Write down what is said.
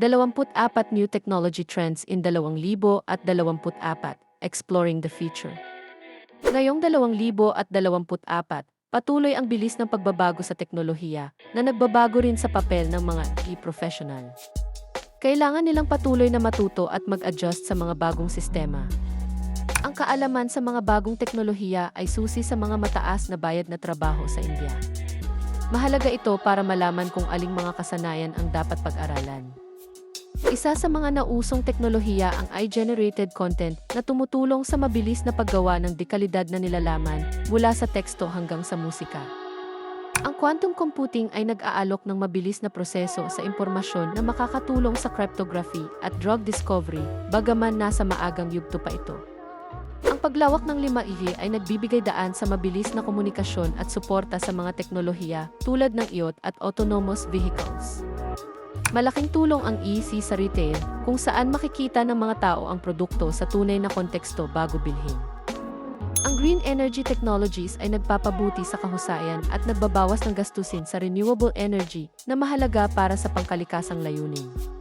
24 New Technology Trends in 2024, Exploring the Future. Ngayong 2024, patuloy ang bilis ng pagbabago sa teknolohiya na nagbabago rin sa papel ng mga e-professional. Kailangan nilang patuloy na matuto at mag-adjust sa mga bagong sistema. Ang kaalaman sa mga bagong teknolohiya ay susi sa mga mataas na bayad na trabaho sa India. Mahalaga ito para malaman kung aling mga kasanayan ang dapat pag-aralan. Isa sa mga nausong teknolohiya ang AI-generated content na tumutulong sa mabilis na paggawa ng dekalidad na nilalaman mula sa teksto hanggang sa musika. Ang quantum computing ay nag-aalok ng mabilis na proseso sa impormasyon na makakatulong sa cryptography at drug discovery, bagaman nasa maagang yugto pa ito. Paglawak ng 5G ay nagbibigay daan sa mabilis na komunikasyon at suporta sa mga teknolohiya tulad ng IoT at autonomous vehicles. Malaking tulong ang EC sa retail kung saan makikita ng mga tao ang produkto sa tunay na konteksto bago bilhin. Ang green energy technologies ay nagpapabuti sa kahusayan at nagbabawas ng gastusin sa renewable energy na mahalaga para sa pangkalikasang layunin.